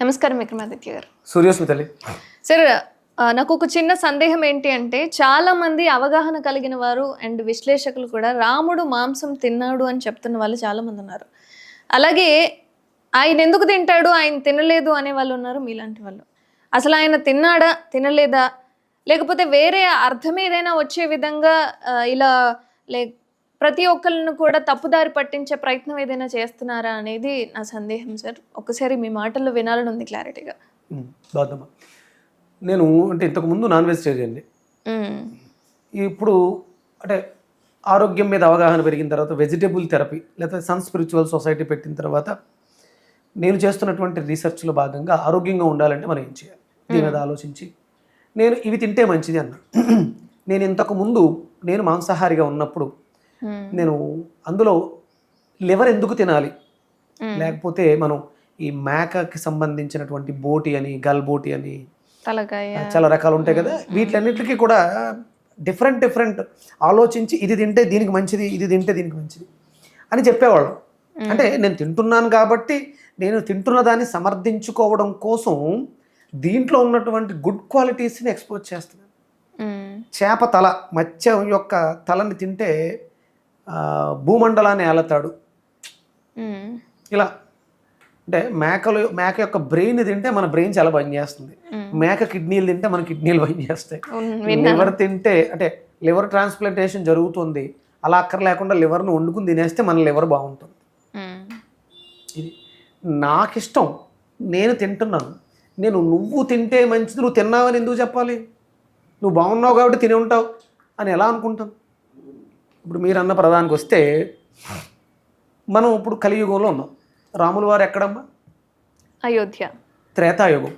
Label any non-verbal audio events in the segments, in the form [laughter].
నమస్కారం విక్రమాదిత్య గారు. సూర్యస్మితలి సార్ నాకు ఒక చిన్న సందేహం ఏంటి అంటే చాలా మంది అవగాహన కలిగిన వారు అండ్ విశ్లేషకులు కూడా రాముడు మాంసం తిన్నాడు అని చెప్తున్న వాళ్ళు చాలా మంది ఉన్నారు. అలాగే ఆయన ఎందుకు తింటాడు ఆయన తినలేదు అనే వాళ్ళు ఉన్నారు మీలాంటి వాళ్ళు. అసలు ఆయన తిన్నాడా తినలేదా? లేకపోతే వేరే అర్థం ఏదైనా వచ్చే విధంగా ఇలా లే ప్రతి ఒక్కరిని కూడా తప్పుదారి పట్టించే ప్రయత్నం ఏదైనా చేస్తున్నారా అనేది నా సందేహం సార్. ఒకసారి మీ మాటల్లో వినాలని ఉంది క్లారిటీగా. నేను అంటే ఇంతకుముందు నాన్ వెజిటేరియన్ని. ఇప్పుడు అంటే ఆరోగ్యం మీద అవగాహన పెరిగిన తర్వాత వెజిటేబుల్ థెరపీ లేకపోతే సన్ స్పిరిచువల్ సొసైటీ పెట్టిన తర్వాత నేను చేస్తున్నటువంటి రీసెర్చ్లో భాగంగా ఆరోగ్యంగా ఉండాలంటే మనం ఏం చేయాలి? దీని మీద ఆలోచించి నేను ఇవి తింటే మంచిది అన్న. [clears throat] నేను ఇంతకు ముందు నేను మాంసాహారిగా ఉన్నప్పుడు. నేను అందులో లివర్ ఎందుకు తినాలి? లేకపోతే మనం ఈ మేకకి సంబంధించినటువంటి బోటి అని గల్ బోటి అని చాలా రకాలు ఉంటాయి కదా. వీటిలన్నిటికీ కూడా డిఫరెంట్ డిఫరెంట్ ఆలోచించి ఇది తింటే దీనికి మంచిది ఇది తింటే దీనికి మంచిది అని చెప్పేవాళ్ళం. అంటే నేను తింటున్నాను కాబట్టి నేను తింటున్న దాన్ని సమర్థించుకోవడం కోసం దీంట్లో ఉన్నటువంటి గుడ్ క్వాలిటీస్ని ఎక్స్పోజ్ చేస్తున్నాను. చేప తల మత్స్యం యొక్క తలని తింటే భూమండలాన్ని ఏలతాడు. ఇలా. అంటే మేకలు మేక యొక్క బ్రెయిన్ తింటే మన బ్రెయిన్ చాలా పనిచేస్తుంది. మేక కిడ్నీలు తింటే మన కిడ్నీలు పనిచేస్తాయి లివర్ తింటే అంటే లివర్ ట్రాన్స్ప్లాంటేషన్ జరుగుతుంది. అలా అక్కర లేకుండా లివర్ను వండుకుని తినేస్తే మన లివర్ బాగుంటుంది. ఇది నాకు ఇష్టం నేను తింటున్నాను. నేను నువ్వు తింటే మంచిది నువ్వు తిన్నావని ఎందుకు చెప్పాలి? నువ్వు బాగున్నావు కాబట్టి తిని ఉంటావు అని ఎలా అనుకుంటాం ఇప్పుడు మీరు అన్న ప్రధానికి వస్తే మనం ఇప్పుడు కలియుగంలో ఉన్నాం. రాముల వారు ఎక్కడమ్మా? అయోధ్య. త్రేతాయుగం.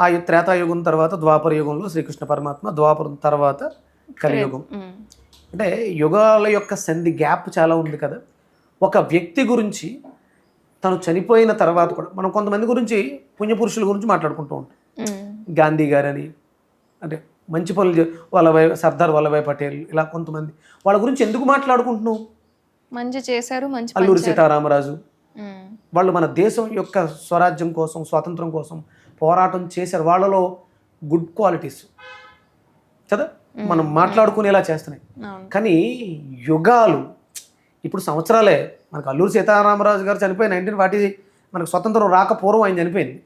ఆ, త్రేతాయుగం తర్వాత ద్వాపర యుగంలో శ్రీకృష్ణ పరమాత్మ ద్వాపరం తర్వాత కలియుగం. అంటే యుగాల యొక్క సంధి గ్యాప్ చాలా ఉంది కదా. ఒక వ్యక్తి గురించి తను చనిపోయిన తర్వాత కూడా మనం కొంతమంది గురించి పుణ్యపురుషుల గురించి మాట్లాడుకుంటూ ఉంటాం. గాంధీ గారని అంటే మంచి పనులు వల్లభాయ్ సర్దార్ వల్లభాయ్ పటేల్ ఇలా కొంతమంది. వాళ్ళ గురించి ఎందుకు మాట్లాడుకుంటున్నాం మంచి చేశారు మంచి అల్లూరి. సీతారామరాజు. వాళ్ళు మన దేశం యొక్క స్వరాజ్యం కోసం స్వాతంత్రం కోసం పోరాటం చేశారు. వాళ్ళలో గుడ్ క్వాలిటీస్ కదా? మనం మాట్లాడుకునేలా చేస్తున్నాయి. కానీ యుగాలు ఇప్పుడు సంవత్సరాలే మనకు అల్లూరి సీతారామరాజు గారు చనిపోయి నైన్టీన్ ఫార్టీ మనకు స్వతంత్రం రాక పూర్వం ఆయన చనిపోయింది.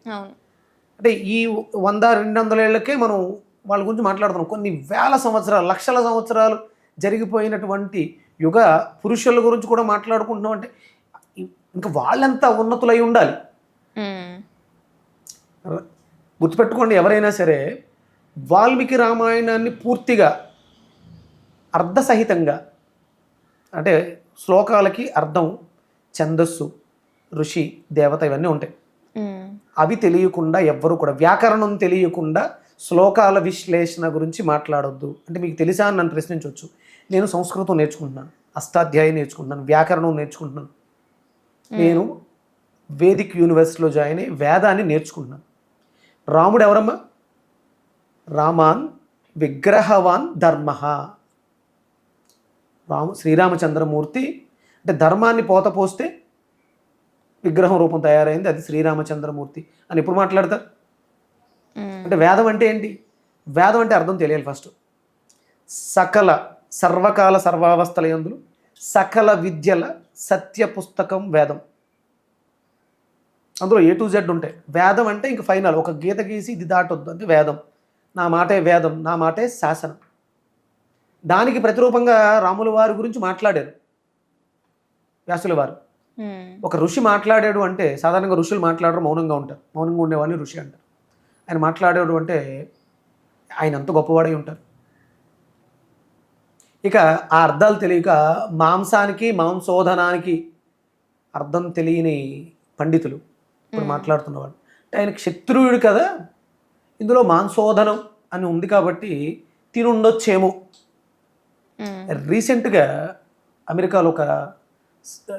అంటే ఈ వంద రెండు వందల ఏళ్ళకే మనం వాళ్ళ గురించి మాట్లాడుతున్నాం కొన్ని వేల సంవత్సరాలు లక్షల సంవత్సరాలు జరిగిపోయినటువంటి యుగ పురుషుల గురించి కూడా మాట్లాడుకుంటున్నాం అంటే ఇంకా వాళ్ళంతా ఉన్నతులై ఉండాలి. గుర్తుపెట్టుకోండి ఎవరైనా సరే వాల్మీకి రామాయణాన్ని పూర్తిగా అర్ధసహితంగా అంటే శ్లోకాలకి అర్థం ఛందస్సు ఋషి దేవత ఇవన్నీ ఉంటాయి. అవి తెలియకుండా ఎవ్వరు కూడా వ్యాకరణం తెలియకుండా శ్లోకాల విశ్లేషణ గురించి మాట్లాడొద్దు. అంటే మీకు తెలుసా అని నన్ను ప్రశ్నించవచ్చు నేను సంస్కృతం నేర్చుకుంటున్నాను. అష్టాధ్యాయం నేర్చుకుంటున్నాను. వ్యాకరణం నేర్చుకుంటున్నాను. నేను వేదిక్ యూనివర్సిటీలో జాయిన్ అయ్యి వేదాన్ని నేర్చుకుంటున్నాను. రాముడు ఎవరమ్మా రామాన్ విగ్రహవాన్ ధర్మ. రాము శ్రీరామచంద్రమూర్తి అంటే ధర్మాన్ని పోత పోస్తే విగ్రహం రూపం తయారైంది. అది శ్రీరామచంద్రమూర్తి అని ఎప్పుడు మాట్లాడతారు. అంటే వేదం అంటే ఏంటి? వేదం అంటే అర్థం తెలియాలి ఫస్ట్ సకల సర్వకాల సర్వావస్థల యందులు సకల విద్యల సత్య పుస్తకం వేదం. అందులో ఏ టు జెడ్ ఉంటాయి. వేదం అంటే ఇంక ఫైనల్ ఒక గీత గీసి ఇది దాటొద్దు. అంటే వేదం. నా మాటే వేదం నా మాటే శాసనం. దానికి ప్రతిరూపంగా రాముల వారి గురించి మాట్లాడారు. వ్యాసుల వారు. ఒక ఋషి మాట్లాడాడు అంటే సాధారణంగా ఋషులు మాట్లాడరు మౌనంగా ఉంటారు. మౌనంగా ఉండేవాడిని ఋషి అంటారు. ఆయన మాట్లాడాడు అంటే ఆయన అంత గొప్పవాడై ఉంటారు. ఇక ఆ అర్థాలు తెలియక మాంసానికి మాంసోధనానికి అర్థం తెలియని పండితులు ఇప్పుడు మాట్లాడుతున్నవాడు అంటే ఆయన క్షత్రియుడు కదా ఇందులో మాంసోధనం అని ఉంది కాబట్టి తినుండొచ్చేమో. రీసెంట్గా అమెరికాలో ఒక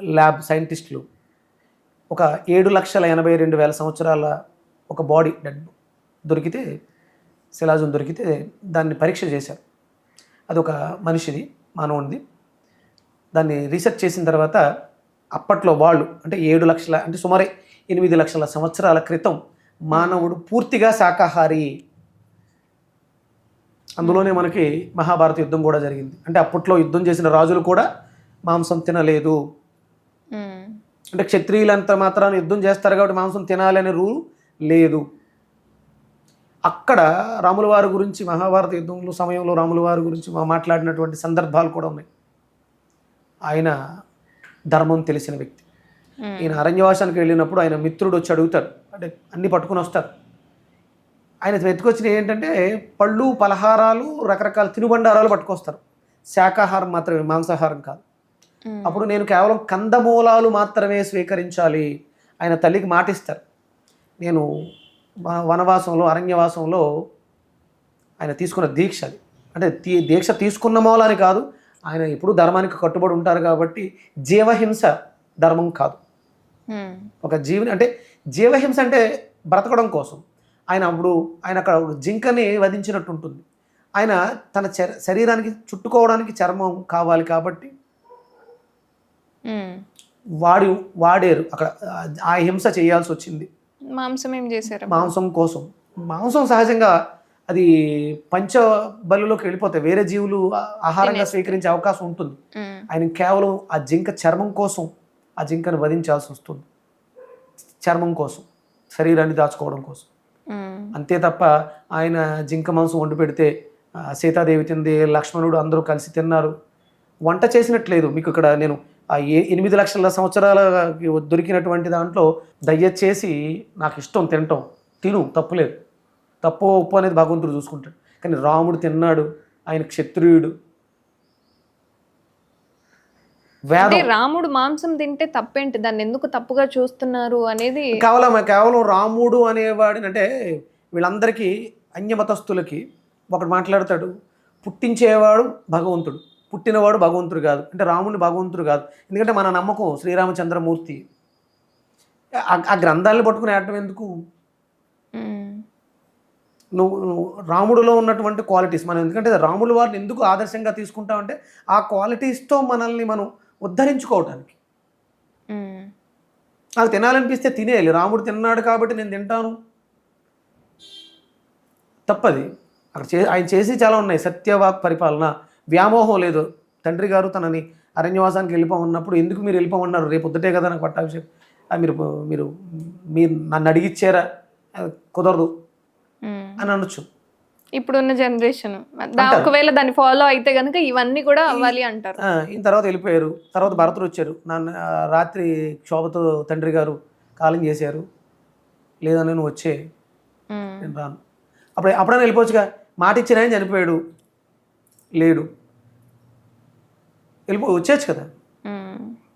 ల్యాబ్ సైంటిస్టులు ఒక ఏడు లక్షల ఎనభై రెండు వేల సంవత్సరాల ఒక బాడీ డెడ్ దొరికితే శిలాజం దొరికితే దాన్ని పరీక్ష చేశారు. అది ఒక మనిషిది మానవునిది. దాన్ని రీసెర్చ్ చేసిన తర్వాత అప్పట్లో వాళ్ళు అంటే ఏడు లక్షల అంటే సుమారు ఎనిమిది లక్షల సంవత్సరాల క్రితం మానవుడు పూర్తిగా శాకాహారి. అందులోనే మనకి మహాభారత యుద్ధం కూడా జరిగింది. అంటే అప్పట్లో యుద్ధం చేసిన రాజులు కూడా మాంసం తినలేదు. అంటే క్షత్రియులంత మాత్రాన్ని యుద్ధం చేస్తారు కాబట్టి మాంసం తినాలి అనే రూల్ లేదు. అక్కడ రాముల వారి గురించి మహాభారత యుద్ధంలో సమయంలో రాముల వారి గురించి మా మాట్లాడినటువంటి సందర్భాలు కూడా ఉన్నాయి. ఆయన ధర్మం తెలిసిన వ్యక్తి. ఈయన అరణ్యవాసానికి వెళ్ళినప్పుడు ఆయన మిత్రుడు వచ్చి అడుగుతారు. అంటే అన్ని పట్టుకుని వస్తారు. ఆయన వెతుకొచ్చిన ఏంటంటే పళ్ళు పలహారాలు రకరకాల తినుబండారాలు పట్టుకొస్తారు. శాకాహారం మాత్రమే మాంసాహారం కాదు. అప్పుడు నేను కేవలం కందమూలాలు మాత్రమే స్వీకరించాలి. ఆయన తల్లికి మాటిస్తారు. నేను వనవాసంలో అరణ్యవాసంలో ఆయన తీసుకున్న దీక్ష అది. అంటే తీ- దీక్ష తీసుకున్న మూలాని కాదు ఆయన ఎప్పుడు ధర్మానికి కట్టుబడి ఉంటారు కాబట్టి జీవహింస ధర్మం కాదు. ఒక జీవిని అంటే జీవహింస అంటే బ్రతకడం కోసం. ఆయన అప్పుడు ఆయన అక్కడ జింకని వధించినట్టు ఉంటుంది. ఆయన తన శరీరానికి చుట్టుకోవడానికి చర్మం కావాలి కాబట్టి. వాడి వాడారు. అక్కడ ఆ హింస చేయాల్సి వచ్చింది. మాంసం ఏం చేశారు? మాంసం కోసం. మాంసం సహజంగా అది పంచ బలులోకి వెళ్ళిపోతాయి. వేరే జీవులు ఆహారంగా స్వీకరించే అవకాశం ఉంటుంది. ఆయన కేవలం ఆ జింక చర్మం కోసం ఆ జింకను వధించాల్సి వస్తుంది. చర్మం కోసం శరీరాన్ని దాచుకోవడం కోసం. అంతే తప్ప ఆయన జింక మాంసం వండి పెడితే సీతాదేవి తింది లక్ష్మణుడు అందరూ కలిసి తిన్నారు. వంట చేసినట్లేదు. మీకు ఇక్కడ నేను ఎనిమిది లక్షల సంవత్సరాల దొరికినటువంటి దాంట్లో దయచేసి నాకు ఇష్టం తినటం. తిను తప్పులేదు తప్పు ఉప్పు అనేది భగవంతుడు చూసుకుంటాడు. కానీ రాముడు తిన్నాడు ఆయన క్షత్రియుడు. రాముడు మాంసం తింటే తప్పేంటి? దాన్ని ఎందుకు తప్పుగా చూస్తున్నారు అనేది కేవలం కేవలం రాముడు అనేవాడిని అంటే వీళ్ళందరికీ అన్యమతస్థులకి ఒకటి మాట్లాడతాడు. పుట్టించేవాడు భగవంతుడు. పుట్టినవాడు భగవంతుడు కాదు. అంటే రాముడిని భగవంతుడు కాదు. ఎందుకంటే మన నమ్మకం శ్రీరామచంద్రమూర్తి. ఆ- గ్రంథాలను పట్టుకుని ఆడటం ఎందుకు. నువ్వు నువ్వు రాముడిలో ఉన్నటువంటి క్వాలిటీస్ మనం ఎందుకంటే రాముడు వారిని ఎందుకు ఆదర్శంగా తీసుకుంటామంటే ఆ క్వాలిటీస్తో మనల్ని మనం ఉద్ధరించుకోవటానికి. నాకు తినాలనిపిస్తే తినేయాలి. రాముడు తిన్నాడు కాబట్టి నేను తింటాను. తప్పది. అక్కడ చే ఆయన చేసి చాలా ఉన్నాయి. సత్యవాక్ పరిపాలన వ్యామోహం లేదు. తండ్రి గారు తనని అరణ్యవాసానికి వెళ్ళిపోమన్నప్పుడు ఎందుకు మీరు వెళ్ళిపోమన్నారు? రేపు పొద్దుటే కదా నాకు పట్టాభిషేకం. మీరు మీరు మీరు నన్ను అడిగిచ్చారా? కుదరదు. అని అనొచ్చు. ఇప్పుడున్న జనరేషన్. ఒకవేళ దాన్ని ఫాలో అయితే గనుక ఇవన్నీ కూడా అవ్వాలి అంటారు. ఈయన తర్వాత వెళ్ళిపోయారు. తర్వాత భరతుడు వచ్చారు. నన్ను రాత్రి క్షోభతో తండ్రి గారు కాలం చేశారు. లేదా నేను వచ్చే. నేను రాను. అప్పుడు అప్పుడైనా వెళ్ళిపోవచ్చుగా. మాట ఇచ్చిన ఆయన చనిపోయాడు. లేడు. వెళ్ళిపో వచ్చేచ్చు కదా.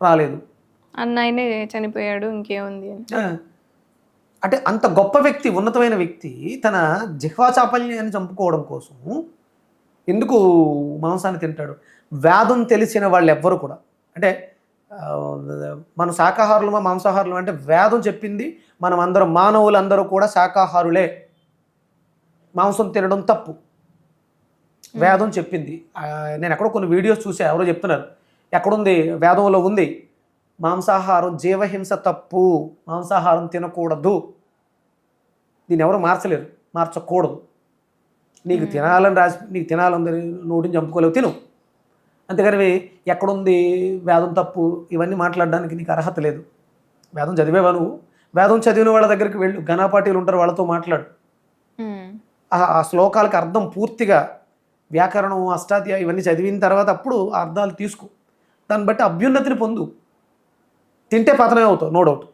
రాలేదు. అన్నయ్యనే చనిపోయాడు ఇంకేముంది అంటే అంత గొప్ప వ్యక్తి ఉన్నతమైన వ్యక్తి తన జిహ్వా చాపల్యాన్ని చంపుకోవడం కోసం ఎందుకు మాంసాన్ని తింటాడు? వేదం తెలిసిన వాళ్ళు ఎవ్వరు కూడా. అంటే మన శాకాహారులమా మాంసాహారులు అంటే వేదం చెప్పింది మనం అందరం మానవులందరూ కూడా శాకాహారులే. మాంసం తినడం తప్పు. వేదం చెప్పింది. నేను ఎక్కడో కొన్ని వీడియోస్ చూసా ఎవరో చెప్తున్నారు. ఎక్కడుంది? వేదంలో ఉంది. మాంసాహారం జీవహింస తప్పు. మాంసాహారం తినకూడదు. దీన్ని ఎవరు మార్చలేరు. మార్చకూడదు. నీకు తినాలని రాసి నీకు తినాలని నోటిని చంపుకోలేవు. తిను. అంతేగాని ఎక్కడుంది? వేదం తప్పు. ఇవన్నీ మాట్లాడడానికి నీకు అర్హత లేదు. వేదం చదివేవా నువ్వు? వేదం చదివిన వాళ్ళ దగ్గరికి వెళ్ళు. ఘనాపాటీలు ఉంటారు వాళ్ళతో మాట్లాడు. ఆ శ్లోకాలకు అర్థం పూర్తిగా వ్యాకరణం అష్టాధ్యాయ ఇవన్నీ చదివిన తర్వాత అప్పుడు అర్థాలు తీసుకో. దాన్ని బట్టి అభ్యున్నతిని పొందు. తింటే పతనం అవుతావు నో డౌట్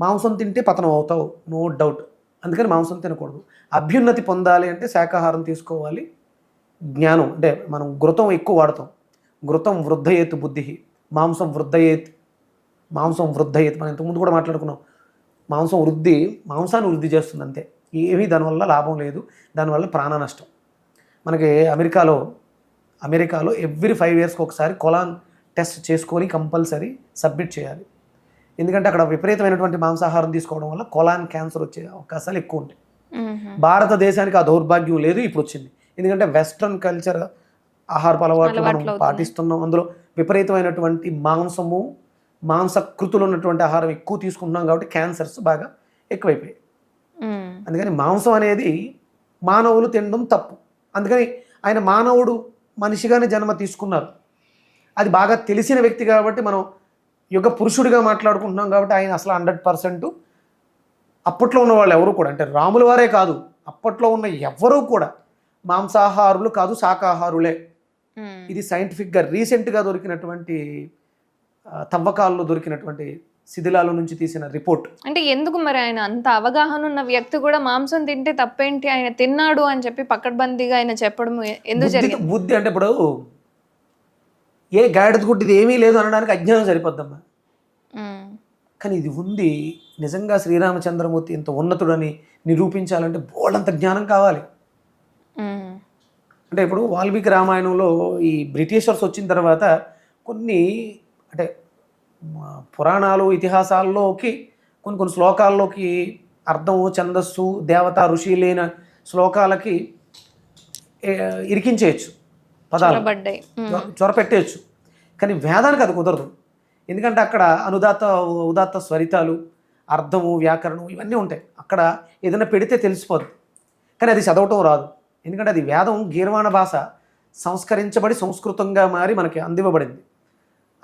మాంసం తింటే పతనం అవుతావు నో డౌట్ అందుకని మాంసం తినకూడదు. అభ్యున్నతి పొందాలి అంటే శాకాహారం తీసుకోవాలి. జ్ఞానం అంటే మనం ఘృతం ఎక్కువ వాడతాం. ఘృతం వృద్ధయేత్ బుద్ధి. మాంసం వృద్ధయేత్. మాంసం వృద్ధయేత్. మనం ఇంతకుముందు కూడా మాట్లాడుకున్నాం. మాంసం వృద్ధి మాంసాన్ని వృద్ధి చేస్తుంది అంతే. ఏమీ దానివల్ల లాభం లేదు. దానివల్ల ప్రాణ నష్టం. మనకి అమెరికాలో అమెరికాలో ఎవ్రీ ఫైవ్ ఇయర్స్కి ఒకసారి కొలాన్ టెస్ట్ చేసుకొని కంపల్సరీ సబ్మిట్ చేయాలి ఎందుకంటే అక్కడ విపరీతమైనటువంటి మాంసాహారం తీసుకోవడం వల్ల కొలాన్ క్యాన్సర్ వచ్చే అవకాశాలు ఎక్కువ ఉంటాయి. భారతదేశానికి ఆ దౌర్భాగ్యం లేదు ఇప్పుడు వచ్చింది ఎందుకంటే వెస్ట్రన్ కల్చర్ ఆహారపు అలవాట్లు మనం. పాటిస్తున్నాం అందులో విపరీతమైనటువంటి మాంసము మాంసకృతులు ఉన్నటువంటి ఆహారం ఎక్కువ తీసుకుంటున్నాం కాబట్టి క్యాన్సర్స్ బాగా ఎక్కువైపోయాయి. అందుకని మాంసం అనేది మానవులు తినడం తప్పు అందుకని ఆయన మానవుడు మనిషిగానే జన్మ తీసుకున్నారు అది బాగా తెలిసిన వ్యక్తి కాబట్టి మనం యుగ పురుషుడిగా మాట్లాడుకుంటున్నాం కాబట్టి ఆయన అసలు హండ్రెడ్ పర్సెంట్ అప్పట్లో ఉన్న వాళ్ళు ఎవరు కూడా అంటే రాముల వారే కాదు అప్పట్లో ఉన్న ఎవరూ కూడా మాంసాహారులు కాదు శాకాహారులే. ఇది సైంటిఫిక్గా రీసెంట్గా దొరికినటువంటి తవ్వకాల్లో దొరికినటువంటి శిథిలాల నుంచి తీసిన రిపోర్ట్. అంటే ఎందుకు మరి ఆయన అంత అవగాహన ఉన్న వ్యక్తి కూడా మాంసం తింటే తప్పేంటి? ఆయన తిన్నాడు అని చెప్పి పక్కడ్బందీగా ఆయన చెప్పడం ఎందుకు జరిగింది? బుద్ధి అంటే ఇప్పుడు ఏ గాడిద గుడ్డిది ఏమీ లేదు అనడానికి అజ్ఞానం సరిపోద్దమ్మా. మ్మ్. కానీ ఇది ఉంది నిజంగా శ్రీరామచంద్రమూర్తి ఇంత ఉన్నతుడని నిరూపించాలంటే బోళ్ళంత జ్ఞానం కావాలి. అంటే ఇప్పుడు వాల్మీకి రామాయణంలో ఈ బ్రిటిషర్స్ వచ్చిన తర్వాత కొన్ని అంటే పురాణాలు ఇతిహాసాల్లోకి కొన్ని కొన్ని శ్లోకాల్లోకి అర్థము ఛందస్సు దేవత ఋషి లేని శ్లోకాలకి ఇరికించేయచ్చు పదాలు. చొరపెట్టేయచ్చు. కానీ వేదానికి అది కుదరదు. ఎందుకంటే అక్కడ అనుదాత ఉదాత్త స్వరితాలు అర్థము వ్యాకరణం ఇవన్నీ ఉంటాయి. అక్కడ ఏదైనా పెడితే తెలిసిపోదు కానీ అది చదవటం రాదు. ఎందుకంటే అది వేదం గీర్వాణ భాష సంస్కరించబడి సంస్కృతంగా మారి మనకి అందివ్వబడింది.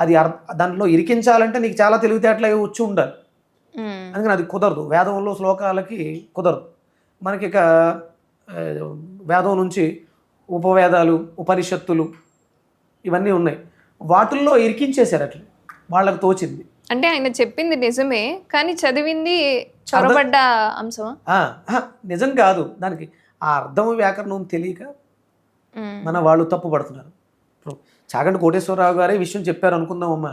అది దాంట్లో ఇరికించాలంటే నీకు చాలా తెలివితేటలు అవి వచ్చి ఉండాలి. అందుకని అది కుదరదు. వేదంలో శ్లోకాలకి కుదరదు. మనకి ఇక వేదం నుంచి ఉపవేదాలు ఉపనిషత్తులు ఇవన్నీ ఉన్నాయి. వాటిల్లో ఇరికించేశారు అట్లా. వాళ్ళకి తోచింది. అంటే ఆయన చెప్పింది నిజమే కానీ చదివింది చొరబడ్డ ఆహా, నిజం కాదు. దానికి ఆ అర్థం వ్యాకరణం తెలియక. మన వాళ్ళు తప్పు పడుతున్నారు. ఇప్పుడు చాగంటి కోటేశ్వరరావు గారే విషయం చెప్పారు అనుకుందామమ్మా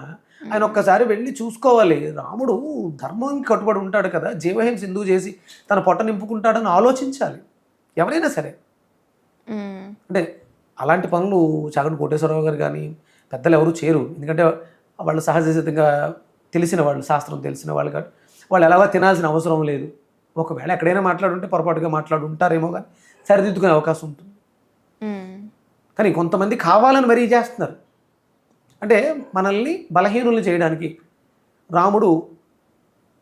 ఆయన ఒక్కసారి వెళ్ళి చూసుకోవాలి. రాముడు ధర్మానికి కట్టుబడి ఉంటాడు కదా. జీవహింస ఎందుకు చేసి తన పొట్ట నింపుకుంటాడని ఆలోచించాలి. ఎవరైనా సరే. అంటే అలాంటి పనులు చాగంటి కోటేశ్వరరావు గారు కానీ పెద్దలు ఎవరు చేయరు. ఎందుకంటే వాళ్ళు సహజసిద్ధంగా తెలిసిన వాళ్ళు శాస్త్రం తెలిసిన వాళ్ళు కాబట్టి వాళ్ళు ఎలాగో తినాల్సిన అవసరం లేదు. ఒకవేళ ఎక్కడైనా మాట్లాడుంటే పొరపాటుగా మాట్లాడు ఉంటారేమో కానీ సరిదిద్దుకునే అవకాశం ఉంటుంది. కానీ కొంతమంది కావాలని మరీ చేస్తున్నారు. అంటే మనల్ని బలహీనులు చేయడానికి రాముడు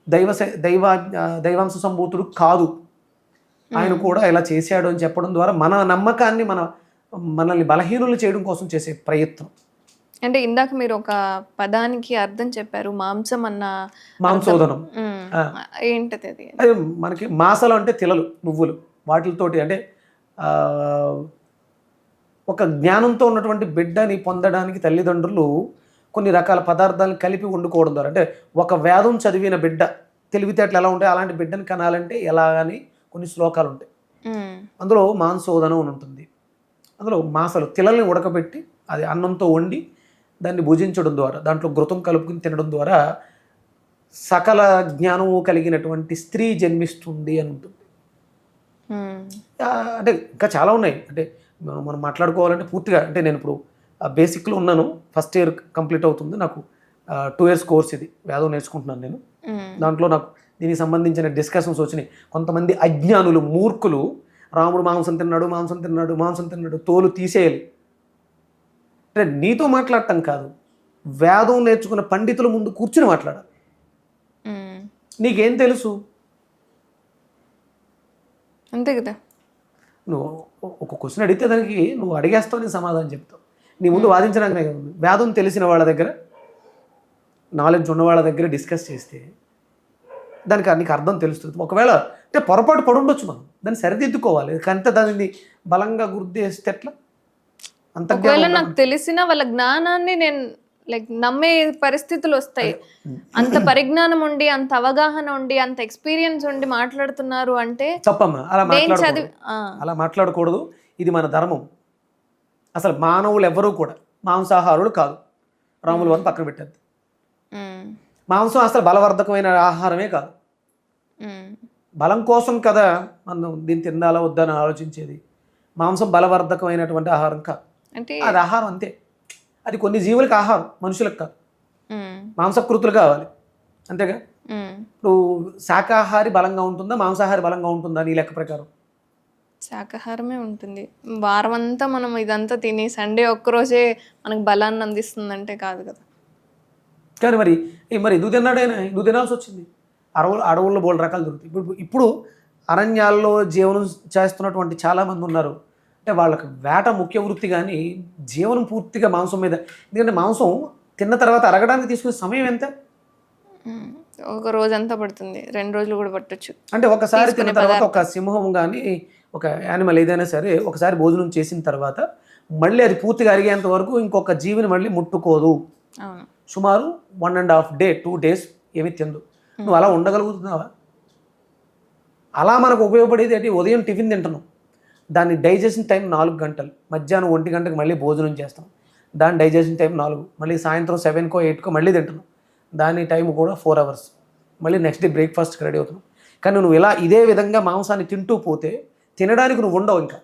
దైవ దైవ దైవాంశ సంభూతుడు కాదు. ఆయన కూడా ఇలా చేశాడు అని చెప్పడం ద్వారా మన నమ్మకాన్ని మన మనల్ని బలహీనులు చేయడం కోసం చేసే ప్రయత్నం. అంటే ఇందాక మీరు ఒక పదానికి అర్థం చెప్పారు మాంసం అన్న మాంసోదనం. ఏంటది అది? మనకి మాసలు అంటే తిలలు నువ్వులు. వాటితోటి అంటే ఒక జ్ఞానంతో ఉన్నటువంటి బిడ్డని పొందడానికి తల్లిదండ్రులు కొన్ని రకాల పదార్థాలను కలిపి వండుకోవడం ద్వారా అంటే ఒక వేదం చదివిన బిడ్డ తెలివితేటలు ఎలా ఉంటాయి అలాంటి బిడ్డని కనాలంటే ఎలా అని కొన్ని శ్లోకాలు ఉంటాయి. అందులో మాంసోదనం అని ఉంటుంది. అందులో మాసలు తిలల్ని ఉడకబెట్టి అది అన్నంతో వండి దాన్ని భుజించడం ద్వారా దాంట్లో ఘృతం కలుపుకుని తినడం ద్వారా సకల జ్ఞానము కలిగినటువంటి స్త్రీ జన్మిస్తుంది అని ఉంటుంది. అంటే ఇంకా చాలా ఉన్నాయి. అంటే మనం మాట్లాడుకోవాలంటే పూర్తిగా అంటే నేను ఇప్పుడు బేసిక్లో ఉన్నాను. ఫస్ట్ ఇయర్ కంప్లీట్ అవుతుంది. నాకు టూ ఇయర్స్ కోర్స్ ఇది. వేదం నేర్చుకుంటున్నాను నేను. దాంట్లో నాకు దీనికి సంబంధించిన డిస్కషన్స్ వచ్చినాయి. కొంతమంది అజ్ఞానులు మూర్ఖులు రాముడు మాంసం తిన్నాడు మాంసం తిన్నాడు మాంసం తిన్నాడు తోలు తీసేయాలి. అంటే నీతో మాట్లాడటం కాదు. వేదం నేర్చుకున్న పండితుల ముందు కూర్చుని మాట్లాడాలి. నీకేం తెలుసు? అంతే కదా. నువ్వు ఒక క్వశ్చన్ అడిగితే దానికి నువ్వు అడిగేస్తావు నేను సమాధానం చెప్తావు. నీ ముందు వాదించడానికి నాకు ఉంది. వేదం తెలిసిన వాళ్ళ దగ్గర నాలెడ్జ్ ఉన్న వాళ్ళ దగ్గర డిస్కస్ చేస్తే దానికి నీకు అర్థం తెలుస్తుంది. ఒకవేళ అంటే పొరపాటు పడి ఉండొచ్చు మనం. దాన్ని సరిదిద్దుకోవాలి. కంటే దానిని బలంగా గుర్తు చేస్తే ఎట్లా? అంత నాకు తెలిసిన వాళ్ళ జ్ఞానాన్ని నేను లైక్ నమ్మే పరిస్థితులు వస్తాయి. అంత పరిజ్ఞానం ఉండి అంత అవగాహన ఉండి అంత ఎక్స్పీరియన్స్ ఉండి మాట్లాడుతున్నారు అంటే తప్పమ్మా. అలా మాట్లాడకూడదు. అలా మాట్లాడకూడదు. ఇది మన ధర్మం. అసలు మానవులు ఎవరూ కూడా మాంసాహారులు కాదు. రాములు అని పక్కన పెట్టద్దు. మాంసం అసలు బలవర్ధకమైన ఆహారమే కాదు. బలం కోసం కదా మనం దీన్ని తిందాలా వద్దా అని ఆలోచించేది. మాంసం బలవర్ధకమైనటువంటి ఆహారం కాదు. అంటే అది ఆహారం అంతే. అది కొన్ని జీవులకు ఆహారం మనుషులకు కాదు. మాంసకృతులు కావాలి. అంతేగా. ఇప్పుడు శాకాహారి బలంగా ఉంటుందా మాంసాహారి బలంగా ఉంటుందా నీ లెక్క ప్రకారం? శాకాహారమే ఉంటుంది. వారం అంతా మనం ఇదంతా తిని సండే ఒక్కరోజే మనకు బలాన్ని అందిస్తుందంటే కాదు కదా. కానీ మరి మరి ఎందుకు తిన్నాడైనా ఎందుకు తినాల్సి వచ్చింది? అడవులు అడవుల్లో బోల్డ్ రకాలు దొరుకుతాయి. ఇప్పుడు ఇప్పుడు అరణ్యాల్లో జీవనం చేస్తున్నటువంటి చాలామంది ఉన్నారు. అంటే వాళ్ళకి వేట ముఖ్య వృత్తి కానీ జీవనం పూర్తిగా మాంసం మీద. ఎందుకంటే మాంసం తిన్న తర్వాత అరగడానికి తీసుకునే సమయం ఎంత. ఒక రోజంతా పడుతుంది? రెండు రోజులు కూడా పట్టొచ్చు. అంటే ఒకసారి తిన్న తర్వాత ఒక సింహం కానీ ఒక యానిమల్ ఏదైనా సరే ఒకసారి భోజనం చేసిన తర్వాత మళ్ళీ అది పూర్తిగా అరిగేంత వరకు ఇంకొక జీవిని మళ్ళీ ముట్టుకోదు. సుమారు one and half day two days ఏమి తిందు నువ్వు అలా ఉండగలుగుతున్నావా? అలా మనకు ఉపయోగపడేది ఏంటి? ఉదయం టిఫిన్ తింటున్నాం. దాని డైజెషన్ టైం నాలుగు గంటలు. మధ్యాహ్నం ఒంటి గంటకు మళ్ళీ భోజనం చేస్తాం. దాని డైజెషన్ టైం నాలుగు. మళ్ళీ సాయంత్రం సెవెన్కో ఎయిట్కో మళ్ళీ తింటున్నాం. దాని టైం కూడా ఫోర్ అవర్స్. మళ్ళీ నెక్స్ట్ డే బ్రేక్ఫాస్ట్కి రెడీ అవుతున్నాం. కానీ నువ్వు ఇలా ఇదే విధంగా మాంసాన్ని తింటూ పోతే తినడానికి నువ్వు ఉండవు ఇంకా.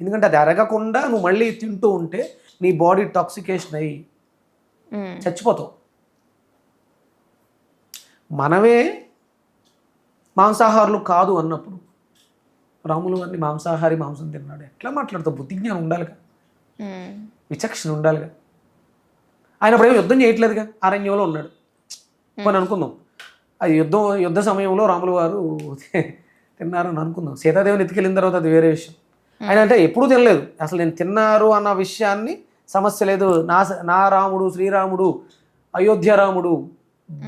ఎందుకంటే అది అరగకుండా నువ్వు మళ్ళీ తింటూ ఉంటే నీ బాడీ టాక్సికేషన్ అయ్యి. చచ్చిపోతావు. మనమే మాంసాహారులు కాదు అన్నప్పుడు రాములు వారిని మాంసాహారి మాంసం తిన్నాడు. ఎట్లా మాట్లాడతావు? బుద్ధి జ్ఞానం ఉండాలిగా. విచక్షణ ఉండాలిగా. ఆయన అప్పుడేమో యుద్ధం చేయట్లేదుగా? అరణ్యంలో ఉన్నాడు. పోనీ అనుకుందాం. అది యుద్ధం యుద్ధ సమయంలో రాములు వారు [laughs] తిన్నారని అనుకుందాం. సీతాదేవిని ఎత్తుకెళ్ళిన తర్వాత అది వేరే విషయం. ఆయన అంటే ఎప్పుడూ తినలేదు. అసలు నేను తిన్నారు అన్న విషయాన్ని సమస్య లేదు. నా నా రాముడు శ్రీరాముడు అయోధ్య రాముడు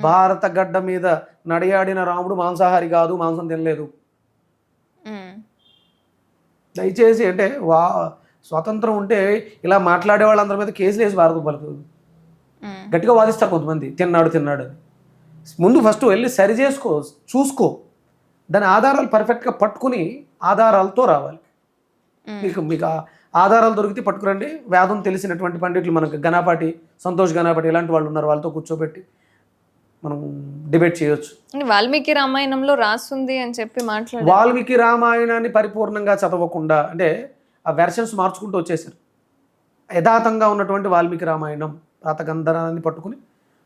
భారత గడ్డ మీద నడియాడిన రాముడు మాంసాహారి కాదు మాంసం తినలేదు. దయచేసి అంటే వా స్వాతంత్రం ఉంటే ఇలా మాట్లాడే వాళ్ళందరి మీద కేసులు వేసి భారత పలుకుతుంది మ్మ్. గట్టిగా వాదిస్తారు కొంతమంది తిన్నాడు తిన్నాడు అని. ముందు ఫస్ట్ వెళ్ళి సరి చేసుకో చూసుకో. దాని ఆధారాలు పర్ఫెక్ట్గా పట్టుకుని ఆధారాలతో రావాలి. మీకు మీకు ఆధారాలు దొరికితే పట్టుకురండి. వేదం తెలిసినటువంటి పండితులు మనకు గణపాటి సంతోష్ గణపాటి ఇలాంటి వాళ్ళు ఉన్నారు. వాళ్ళతో కూర్చోబెట్టి మనం డిబేట్ చేయొచ్చు. వాల్మీకి రామాయణంలో రాస్తుంది అని చెప్పి మాట్లాడారు. వాల్మీకి రామాయణాన్ని పరిపూర్ణంగా చదవకుండా అంటే ఆ వెర్షన్స్ మార్చుకుంటూ వచ్చేసారు. యథాతంగా ఉన్నటువంటి వాల్మీకి రామాయణం ప్రాతగంధరాన్ని పట్టుకుని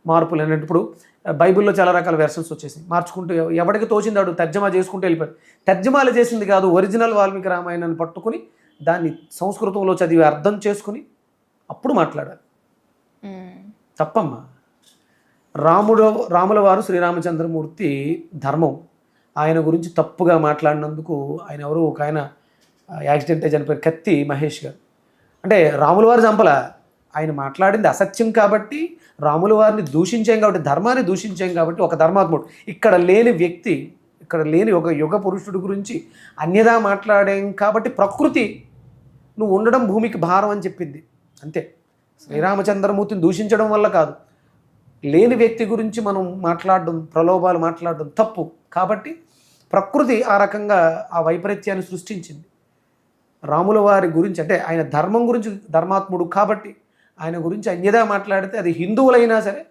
మార్పులు ఏంటంటే ఇప్పుడు బైబిల్లో చాలా రకాల వెర్షన్స్ వచ్చేసాయి మార్చుకుంటూ ఎవ- ఎవడికి తోచింది వాడు తర్జమా చేసుకుంటూ వెళ్ళిపోయాడు. తర్జమాలు చేసింది కాదు ఒరిజినల్ వాల్మీకి రామాయణాన్ని పట్టుకుని దాన్ని సంస్కృతంలో చదివి అర్థం చేసుకుని అప్పుడు మాట్లాడాలి. మ్మ్. తప్పమ్మా. రాముడు రాముల వారు శ్రీరామచంద్రమూర్తి ధర్మం. ఆయన గురించి తప్పుగా మాట్లాడినందుకు ఆయన ఎవరు ఒక ఆయన యాక్సిడెంట్ చనిపోయారు. కత్తి మహేష్ గారు. అంటే రాముల వారు చంపల. ఆయన మాట్లాడింది అసత్యం కాబట్టి రాముల వారిని దూషించాం కాబట్టి ధర్మాన్ని దూషించాం కాబట్టి ఒక ధర్మాత్ముడు. ఇక్కడ లేని వ్యక్తి ఇక్కడ లేని ఒక యుగ పురుషుడు గురించి అన్యదా మాట్లాడాం కాబట్టి ప్రకృతి నువ్వు ఉండడం భూమికి భారం అని చెప్పింది. అంతే. శ్రీరామచంద్రమూర్తిని దూషించడం వల్ల కాదు. లేని వ్యక్తి గురించి మనం మాట్లాడడం ప్రలోభాలు మాట్లాడడం తప్పు. కాబట్టి ప్రకృతి ఆ రకంగా ఆ వైపరీత్యాన్ని సృష్టించింది. రాముల వారి గురించి అంటే ఆయన ధర్మం గురించి ధర్మాత్ముడు కాబట్టి ఆయన గురించి అన్యదా మాట్లాడితే అది హిందువులైనా సరే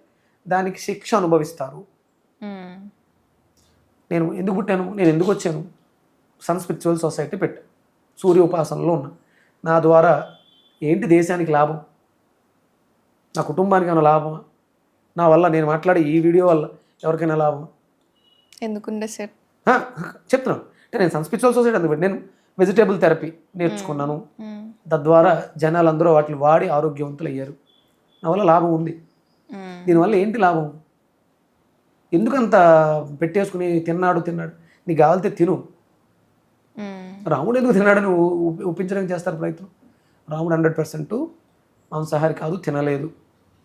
దానికి శిక్ష అనుభవిస్తారు. నేను ఎందుకు పుట్టాను? నేను ఎందుకు వచ్చాను? సన్ స్పిరిచువల్ సొసైటీ పెట్టాను సూర్య ఉపాసనలో ఉన్నా. నా ద్వారా ఏంటి దేశానికి లాభం? నా కుటుంబానికి ఏమైనా లాభమా? నా వల్ల నేను మాట్లాడే ఈ వీడియో వల్ల ఎవరికైనా లాభమా? ఎందుకుండే సార్? చెప్తున్నాను అంటే నేను సన్ స్పిరిచువల్ సొసైటీ అందుకు పెట్టాను. నేను వెజిటేబుల్ థెరపీ నేర్చుకున్నాను. తద్వారా జనాలందరూ వాటిని వాడి ఆరోగ్యవంతులు అయ్యారు నా వల్ల లాభం ఉంది. దీనివల్ల ఏంటి లాభం? ఎందుకంత పెట్టేసుకుని తిన్నాడు తిన్నాడు? నీకు కావాలితే తిను. రాముడు ఎందుకు తిన్నాడని ఒ- ఒప్పించడానికి చేస్తారు ప్రయత్నం. రాముడు హండ్రెడ్ పర్సెంట్ మాంసాహారి కాదు తినలేదు.